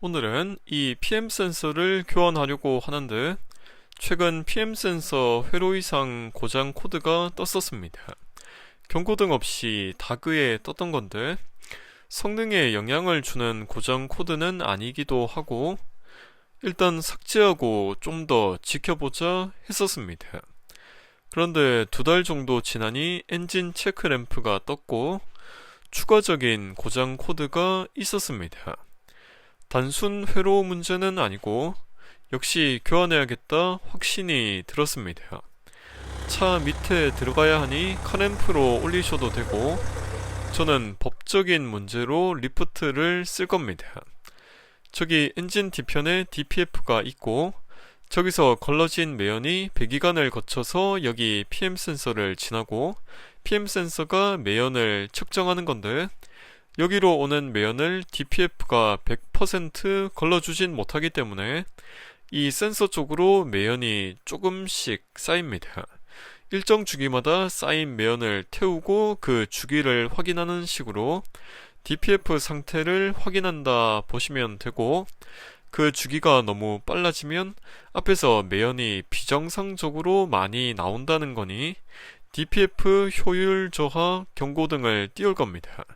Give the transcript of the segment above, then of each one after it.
오늘은 이 PM 센서를 교환하려고 하는데 최근 PM 센서 회로 이상 고장 코드가 떴었습니다. 경고등 없이 다그에 떴던 건데 성능에 영향을 주는 고장 코드는 아니기도 하고 일단 삭제하고 좀 더 지켜보자 했었습니다. 그런데 두 달 정도 지나니 엔진 체크 램프가 떴고 추가적인 고장 코드가 있었습니다. 단순 회로 문제는 아니고 역시 교환해야겠다 확신이 들었습니다. 차 밑에 들어가야 하니 카램프로 올리셔도 되고 저는 법적인 문제로 리프트를 쓸 겁니다. 저기 엔진 뒤편에 DPF가 있고 저기서 걸러진 매연이 배기관을 거쳐서 여기 PM 센서를 지나고 PM 센서가 매연을 측정하는 건데 여기로 오는 매연을 DPF가 100% 걸러주진 못하기 때문에 이 센서 쪽으로 매연이 조금씩 쌓입니다. 일정 주기마다 쌓인 매연을 태우고 그 주기를 확인하는 식으로 DPF 상태를 확인한다 보시면 되고 그 주기가 너무 빨라지면 앞에서 매연이 비정상적으로 많이 나온다는 거니 DPF 효율 저하 경고 등을 띄울 겁니다.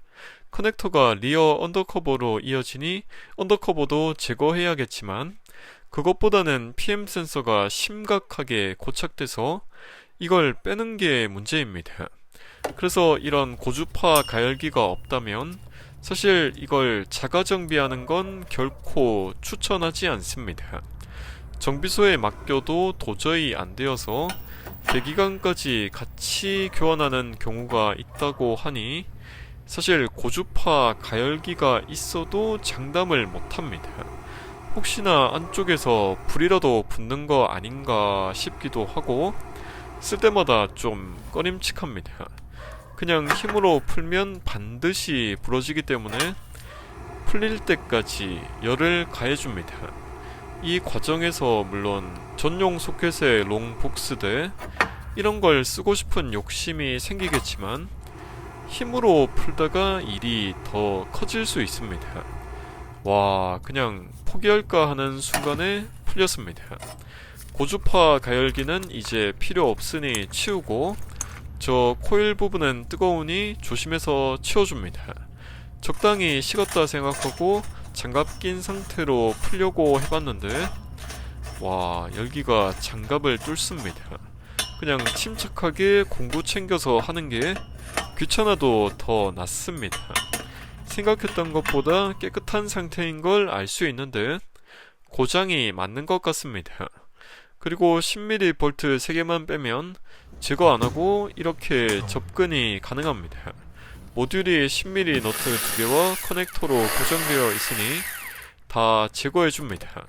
커넥터가 리어 언더커버로 이어지니 언더커버도 제거해야겠지만 그것보다는 PM 센서가 심각하게 고착돼서 이걸 빼는 게 문제입니다. 그래서 이런 고주파 가열기가 없다면 사실 이걸 자가 정비하는 건 결코 추천하지 않습니다. 정비소에 맡겨도 도저히 안 되어서 배기관까지 같이 교환하는 경우가 있다고 하니 사실 고주파 가열기가 있어도 장담을 못합니다. 혹시나 안쪽에서 불이라도 붙는 거 아닌가 싶기도 하고 쓸 때마다 좀 꺼림칙합니다. 그냥 힘으로 풀면 반드시 부러지기 때문에 풀릴 때까지 열을 가해줍니다. 이 과정에서 물론 전용 소켓의 롱 복스 대 이런 걸 쓰고 싶은 욕심이 생기겠지만 힘으로 풀다가 일이 더 커질 수 있습니다. 와, 그냥 포기할까 하는 순간에 풀렸습니다. 고주파 가열기는 이제 필요 없으니 치우고 저 코일 부분은 뜨거우니 조심해서 치워줍니다. 적당히 식었다 생각하고 장갑 낀 상태로 풀려고 해봤는데 와 열기가 장갑을 뚫습니다. 그냥 침착하게 공구 챙겨서 하는 게 귀찮아도 더 낫습니다. 생각했던 것보다 깨끗한 상태인 걸 알 수 있는데 고장이 맞는 것 같습니다. 그리고 10mm 볼트 3개만 빼면 제거 안 하고 이렇게 접근이 가능합니다. 모듈이 10mm 너트 2개와 커넥터로 고정되어 있으니 다 제거해 줍니다.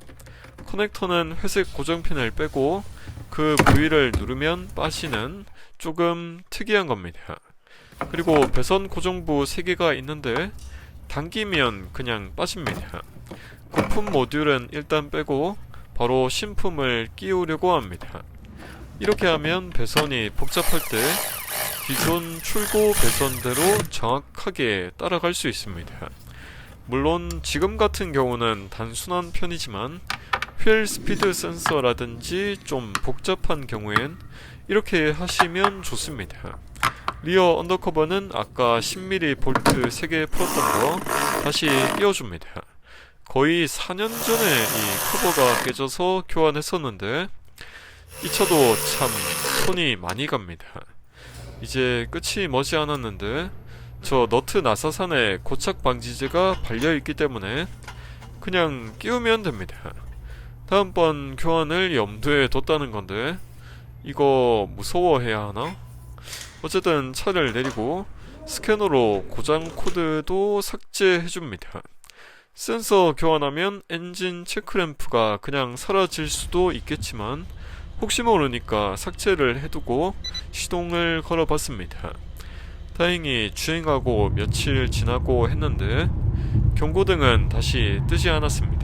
커넥터는 회색 고정핀을 빼고 그 부위를 누르면 빠지는 조금 특이한 겁니다. 그리고 배선 고정부 3개가 있는데 당기면 그냥 빠집니다. 부품 모듈은 일단 빼고 바로 신품을 끼우려고 합니다. 이렇게 하면 배선이 복잡할 때 기존 출고 배선대로 정확하게 따라갈 수 있습니다. 물론 지금 같은 경우는 단순한 편이지만 휠 스피드 센서라든지 좀 복잡한 경우엔 이렇게 하시면 좋습니다. 리어 언더커버는 아까 10mm 볼트 3개 풀었던 거 다시 끼워줍니다. 거의 4년 전에 이 커버가 깨져서 교환했었는데 이 차도 참 손이 많이 갑니다. 이제 끝이 머지 않았는데 저 너트 나사산에 고착 방지제가 발려 있기 때문에 그냥 끼우면 됩니다. 다음번 교환을 염두에 뒀다는 건데 이거 무서워해야 하나? 어쨌든 차를 내리고 스캐너로 고장 코드도 삭제해줍니다. 센서 교환하면 엔진 체크램프가 그냥 사라질 수도 있겠지만 혹시 모르니까 삭제를 해두고 시동을 걸어봤습니다. 다행히 주행하고 며칠 지나고 했는데 경고등은 다시 뜨지 않았습니다.